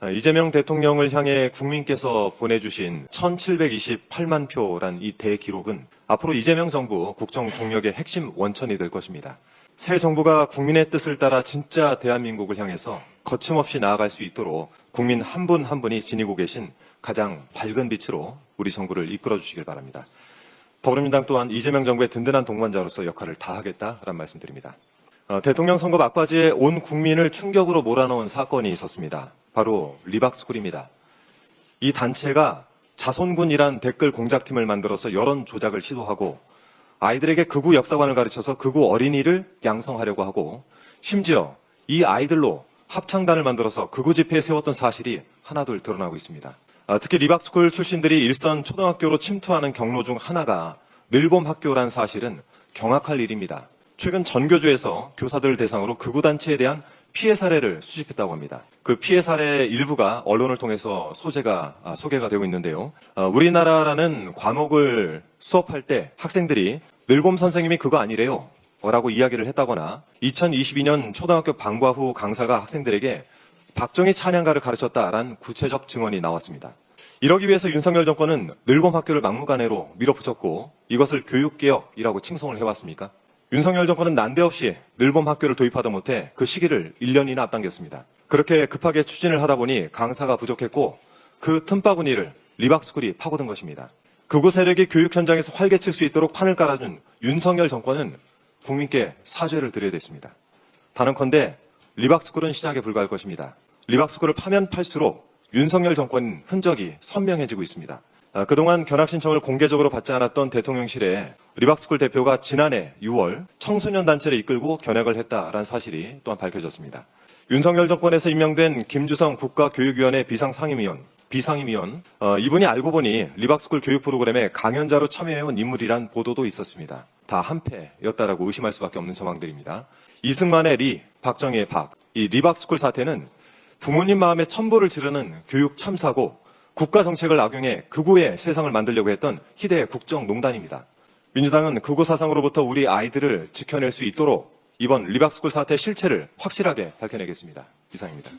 아, 이재명 대통령을 향해 국민께서 보내주신 1728만 표란 이 대기록은 앞으로 이재명 정부 국정 동력의 핵심 원천이 될 것입니다. 새 정부가 국민의 뜻을 따라 진짜 대한민국을 향해서 거침없이 나아갈 수 있도록 국민 한 분한 분이 지니고 계신 가장 밝은 빛으로 우리 정부를 이끌어 주시길 바랍니다. 더불어민주당 또한 이재명 정부의 든든한 동반자로서 역할을 다하겠다라는 말씀드립니다. 어, 대통령 선거 막바지에 온 국민을 충격으로 몰아넣은 사건이 있었습니다. 바로 리박스쿨입니다. 이 단체가 자손군이란 댓글 공작팀을 만들어서 여론 조작을 시도하고 아이들에게 극우 역사관을 가르쳐서 극우 어린이를 양성하려고 하고 심지어 이 아이들로 합창단을 만들어서 극우 집회에 세웠던 사실이 하나둘 드러나고 있습니다. 아, 특히 리박스쿨 출신들이 일선 초등학교로 침투하는 경로 중 하나가 늘봄 학교란 사실은 경악할 일입니다. 최근 전교조에서 교사들 대상으로 극우 단체에 대한 피해 사례를 수집했다고 합니다. 그 피해 사례 일부가 언론을 통해서 소재가 아, 소개가 되고 있는데요. 아, 우리나라라는 과목을 수업할 때 학생들이 늘봄 선생님이 그거 아니래요. 라고 이야기를 했다거나 2022년 초등학교 방과 후 강사가 학생들에게 박정희 찬양가를 가르쳤다라는 구체적 증언이 나왔습니다. 이러기 위해서 윤석열 정권은 늘봄 학교를 막무가내로 밀어붙였고 이것을 교육개혁이라고 칭송을 해왔습니까? 윤석열 정권은 난데없이 늘봄 학교를 도입하다 못해 그 시기를 1년이나 앞당겼습니다. 그렇게 급하게 추진을 하다 보니 강사가 부족했고 그 틈바구니를 리박스쿨이 파고든 것입니다. 극우 세력이 교육 현장에서 활개칠 수 있도록 판을 깔아준 윤석열 정권은 국민께 사죄를 드려야 됐습니다. 단언컨대 리박스쿨은 시작에 불과할 것입니다. 리박스쿨을 파면 팔수록 윤석열 정권 흔적이 선명해지고 있습니다. 아, 그동안 견학 신청을 공개적으로 받지 않았던 대통령실에 리박스쿨 대표가 지난해 6월 청소년 단체를 이끌고 견학을 했다라는 사실이 또한 밝혀졌습니다. 윤석열 정권에서 임명된 김주성 국가교육위원회 비상상임위원, 비상임위원, 어, 이분이 알고 보니 리박스쿨 교육 프로그램에 강연자로 참여해온 인물이란 보도도 있었습니다. 다 한패였다라고 의심할 수밖에 없는 정황들입니다. 이승만의 리, 박정희의 박, 이 리박스쿨 사태는 부모님 마음에 첨보를 지르는 교육 참사고 국가 정책을 악용해 극우의 세상을 만들려고 했던 희대의 국정농단입니다. 민주당은 극우 사상으로부터 우리 아이들을 지켜낼 수 있도록 이번 리박스쿨 사태 실체를 확실하게 밝혀내겠습니다. 이상입니다.